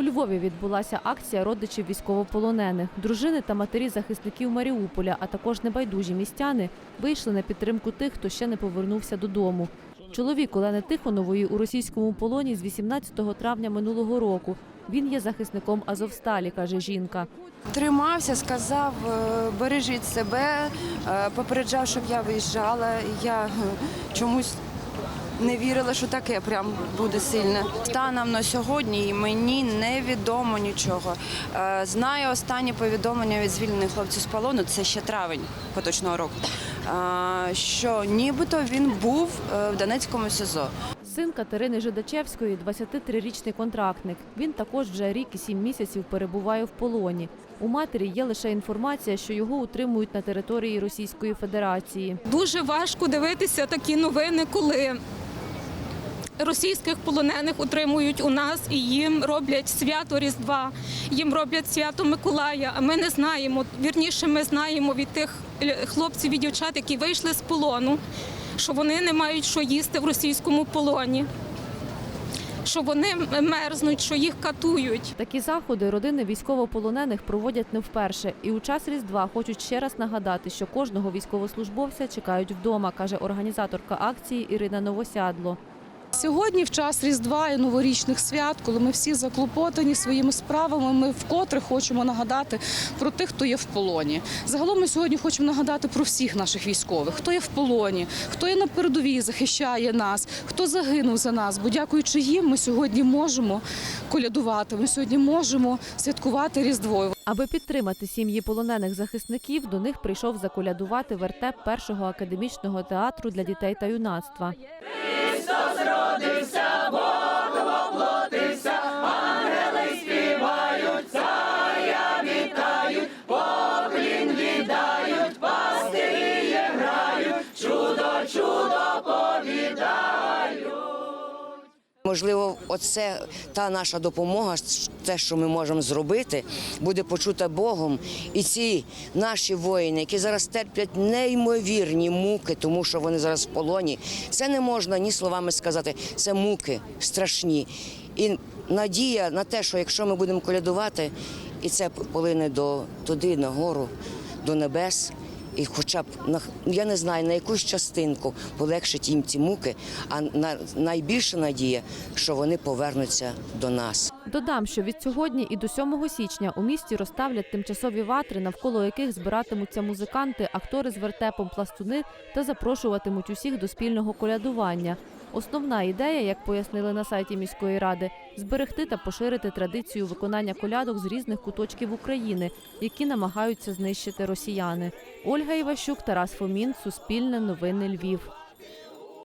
У Львові відбулася акція родичів військовополонених. Дружини та матері захисників Маріуполя, а також небайдужі містяни вийшли на підтримку тих, хто ще не повернувся додому. Чоловік Олени Тихонової у російському полоні з 18 травня минулого року. Він є захисником Азовсталі, каже жінка. Тримався, сказав, е, бережіть себе, е, попереджав, щоб я виїжджала. Я е, чомусь не вірила, що таке прям буде сильне. Станом на сьогодні мені невідомо нічого. Е, Знаю останні повідомлення від звільнених хлопців з полону, це ще травень поточного року. е, Що нібито він був е, в Донецькому СІЗО. Син Катерини Жидачевської – 23-річний контрактник. Він також вже рік і сім місяців перебуває в полоні. У матері є лише інформація, що його утримують на території Російської Федерації. Дуже важко дивитися такі новини, коли російських полонених утримують у нас і їм роблять свято Різдва, їм роблять свято Миколая. А ми не знаємо. Вірніше, ми знаємо від тих е, хлопців і дівчат, які вийшли з полону, що вони не мають що їсти в російському полоні. Що вони мерзнуть, що їх катують. Такі заходи родини військовополонених проводять не вперше. І у час Різдва хочуть ще раз нагадати, що кожного військовослужбовця чекають вдома, каже організаторка акції Ірина Новосядло. Сьогодні, в час Різдва і новорічних свят, коли ми всі заклопотані своїми справами, ми вкотре хочемо нагадати про тих, хто є в полоні. Загалом ми сьогодні хочемо нагадати про всіх наших військових, хто є в полоні, хто є на передовій, захищає нас, хто загинув за нас. Бо дякуючи їм, ми сьогодні можемо колядувати. Ми сьогодні можемо святкувати Різдво. Аби підтримати сім'ї полонених захисників, до них прийшов заколядувати вертеп першого академічного театру для дітей та юнацтва. Христос родився Бог. Можливо, оце та наша допомога, те, що ми можемо зробити, буде почута Богом. І ці наші воїни, які зараз терплять неймовірні муки, тому що вони зараз в полоні, це не можна ні словами сказати. Це муки страшні. І надія на те, що якщо ми будемо колядувати, і це полине до туди, на гору, до небес. І хоча б на я не знаю на якусь частинку полегшить їм ці муки, а на найбільша надія, що вони повернуться до нас. Додам, що від сьогодні і до 7 січня у місті розставлять тимчасові ватри, навколо яких збиратимуться музиканти, актори з вертепом, пластуни та запрошуватимуть усіх до спільного колядування. Основна ідея, як пояснили на сайті міської ради, зберегти та поширити традицію виконання колядок з різних куточків України, які намагаються знищити росіяни. Ольга Іващук, Тарас Фомін, Суспільне новини Львів.